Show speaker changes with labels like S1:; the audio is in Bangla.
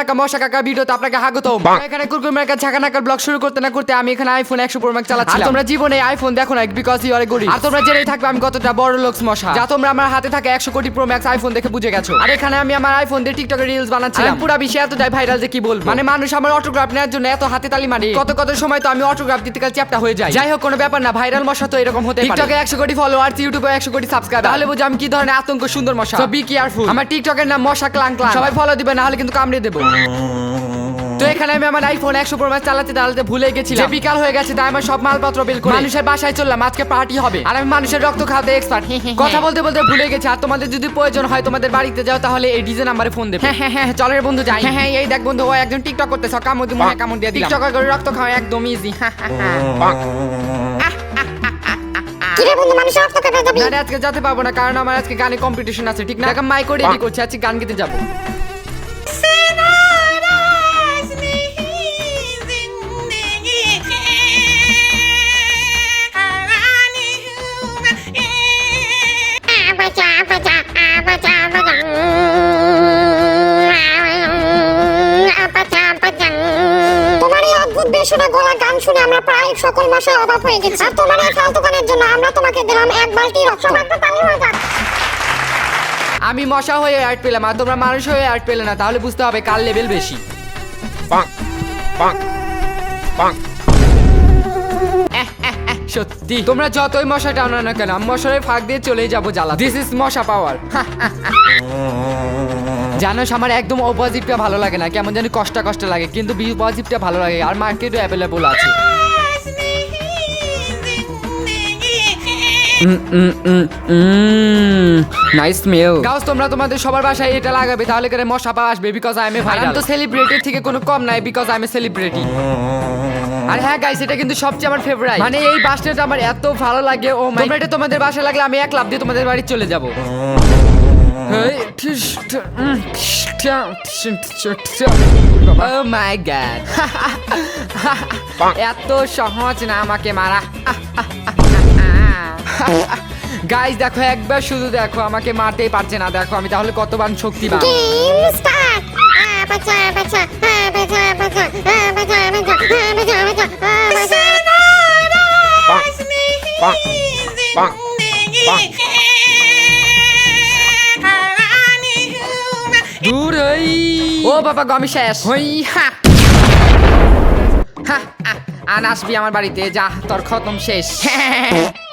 S1: নাকা মশা কাকা ভিডিওতে আপনাকে এখানে নাকার ব্লগ শুরু করতে না করতে আমি এখানে আইফোন একশো প্রো ম্যাক্স চালাচ্ছি তোমরা জীবনে আইফোন দেখো না বিকজ ইউ আর গরিব আর তোমরা জেনেই থাকবে আমি কতটা বড় লোকস মশা। যা তোমরা আমার হাতে থাকে একশো কোটি প্রো ম্যাক্স আইফোন দেখে বুঝে গেছো। আর এখানে আমি আমার আইফোন দিয়ে টিকটকে রিলস বানাচ্ছিলাম। পুরো বিশ্বে এতটাই ভাইরাল যে কি বলব? মানে মানুষ আমার অটোগ্রাফ নেওয়ার জন্য এত হাতে তালি মারে। কত কত সময় তো আমি অটোগ্রাফ দিতে কাল চ্যাপটা হয়ে যায়। যাই হোক কোনো ব্যাপার না ভাইরাল মশা তো এরকম হতে টিকটকে একশো কোটি ফলোয়ার ইউটিউবে একশো কোটি সাবস্ক্রাইব তাহলে বুঝো আমি কি ধরনের আতঙ্ক সুন্দর মশা। বি কেয়ারফুল আমার টিকটকের নাম মশা ক্লাং ক্লাং। সবাই ফলো দিবে না হলে কিন্তু কামড়ে দেবো। তো এখানে আমি আমার আইফোন একশো প্রো চালাতে চালাতে ভুলে গেছিলাম। যে বিকাল হয়ে গেছে তাই আমার সব মালপত্র বের করে মানুষের বাসায় চললাম আজকে পার্টি হবে। আর আমি মানুষের রক্ত খাওয়াতে এক্সপার্ট কথা বলতে বলতে ভুলে গেছি আর তোমাদের যদি প্রয়োজন হয় তোমাদের বাড়িতে যাও তাহলে এই ডিজে নাম্বারে ফোন দেবে। হ্যাঁ হ্যাঁ হ্যাঁ চলের বন্ধু যাই। হ্যাঁ হ্যাঁ এই দেখ বন্ধু ও একজন টিকটক করতে কামড় দিমু হ্যাঁ কামড় দিয়ে দিলাম। টিকটক করে রক্ত খাওয়া একদম ইজি
S2: কিরে বন্ধু মানুষের রক্ত কেটে যাবি?
S1: না আজকে যেতে পারব না কারণ আমার আজকে গানে কম্পিটিশন আছে ঠিক না? এখন মাইকো রেডি করছি আজকে গান গেতে যাব।
S2: গলা গান শুনে আমরা প্রায় সকল মাসের অভাব হয়ে গেছি। আর তোমার এই ফালতু গানের জন্য আমরা তোমাকে দিলাম এক বালতি রক্ত। একটা পানি হয়ে যাক
S1: আমি মশা হয়ে অ্যাড পেলাম আর তোমরা মানুষ হয়ে অ্যাড পেলে না তাহলে বুঝতে হবে কার লেভেল বেশি. সত্যি। তোমরা যতই মশা টানো না কেন আমি মশারের ফাঁক দিয়ে চলেই যাব জ্বালা দিস ইজ মশা পাওয়ার জানোস আমার একদম অপোজিটটা ভালো লাগে না কেমন জানি কষ্ট কষ্ট লাগে কিন্তু বি ভালো লাগে আর মার্কেটে অ্যাভেলেবল আছে। নাইস স্মেল গাউস তোমরা তোমাদের সবার বাসায় এটা লাগাবে তাহলে করে মশা পাওয়া আসবে because I am a viral তো সেলিব্রিটির থেকে কোনো কম নাই because I am a celebrity আর হ্যাঁ গাইস এটা কিন্তু সবচেয়ে আমার ফেভারিট মানে এই বাসটা আমার এত ভালো লাগে ও মাই তোমরা এটা তোমাদের বাসায় লাগলে আমি এক লাভ দিয়ে তোমাদের বাড়ি চলে যাব। মাই এত সহজ না আমাকে মারা গাইজ দেখো একবার শুধু দেখো আমাকে মারতেই পারছে না দেখো আমি তাহলে কতবার শক্তি পাবো? ও বাবা গমি শেষ। হই হা। হা, আন আসবি আমার বাড়িতে যা তোর খতম শেষ।